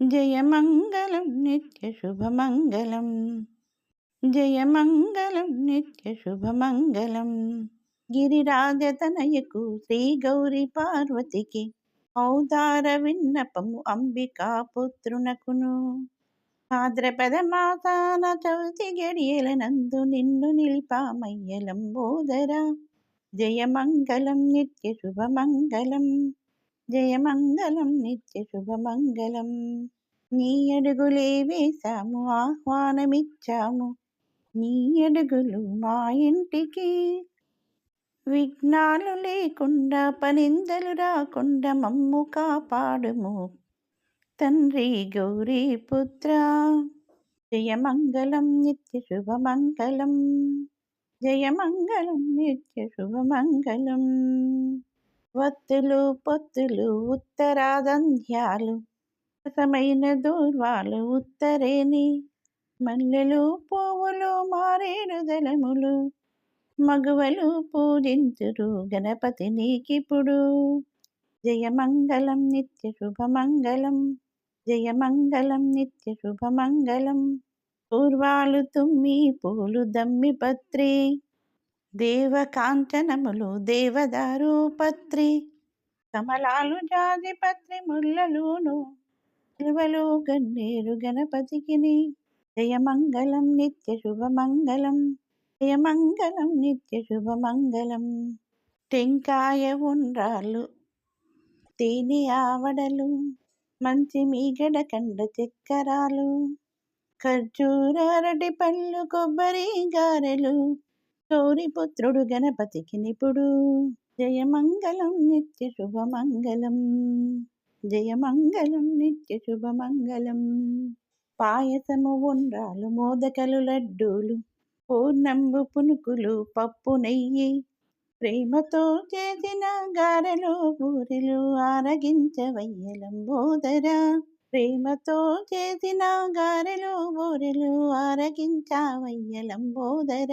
జయమంగళం నిత్య శుభమంగళం. జయమంగళం నిత్య శుభమంగళం. గిరిరాజతనయకు శ్రీ గౌరీ పార్వతికి ఔదార విన్నపము అంబికా పుత్రునకును. భాద్రపద మాసాన చవితి గడియలనందు నిన్ను నిల్పామయ్యలంబోదర జయమంగళం నిత్య శుభమంగళం. జయమంగళం నిత్య శుభమంగళం నీ అడుగులే వేశాము ఆహ్వానమిచ్చాము. నీ అడుగులు మా ఇంటికి. విఘ్నాలు లేకుండా పనిందలు రాకుండా మమ్ము కాపాడుము. తండ్రి గౌరీ పుత్ర జయమంగళం నిత్య శుభమంగళం జయమంగళం నిత్య శుభమంగళం వత్తులు పొత్తులు ఉత్తరాదంధ్యాలు రసమైన దూర్వాలు ఉత్తరేని మల్లెలు పువ్వులు మారేడు దళములు మగువలు పూజించురు గణపతి నీకిప్పుడు. జయమంగళం నిత్య శుభమంగళం జయమంగళం నిత్య శుభమంగళం పూర్వాలు తుమ్మి పూలు దమ్మి పత్రి. దేవకాంచనములు దేవదారు పత్రి కమలాలు జాతిపత్రి ముళ్ళలోను ముళ్ళలును గన్నేరు గణపతికిని జయమంగళం నిత్య శుభమంగళం జయమంగళం నిత్య శుభమంగళం. టెంకాయ ఉండ్రాళ్ళు తేనె ఆవడలు మంచి మీగడ కండ చక్కెరాలు ఖర్జూర అరటి పళ్ళు కొబ్బరి గారెలు గౌరిపుత్రుడు గణపతికి నిపుడు జయమంగళం నిత్య శుభమంగళం. జయమంగళం నిత్య శుభమంగళం. పాయసము ఉండ్రాలు మోదకలు లడ్డూలు పూర్ణంబు పునుకులు పప్పు నెయ్యి. ప్రేమతో చేసిన గారెలు బూరెలు ఆరగించవయ్యలంబోదర ప్రేమతో చేసిన గారెలు బూరెలు ఆరగించవయ్యలంబోదర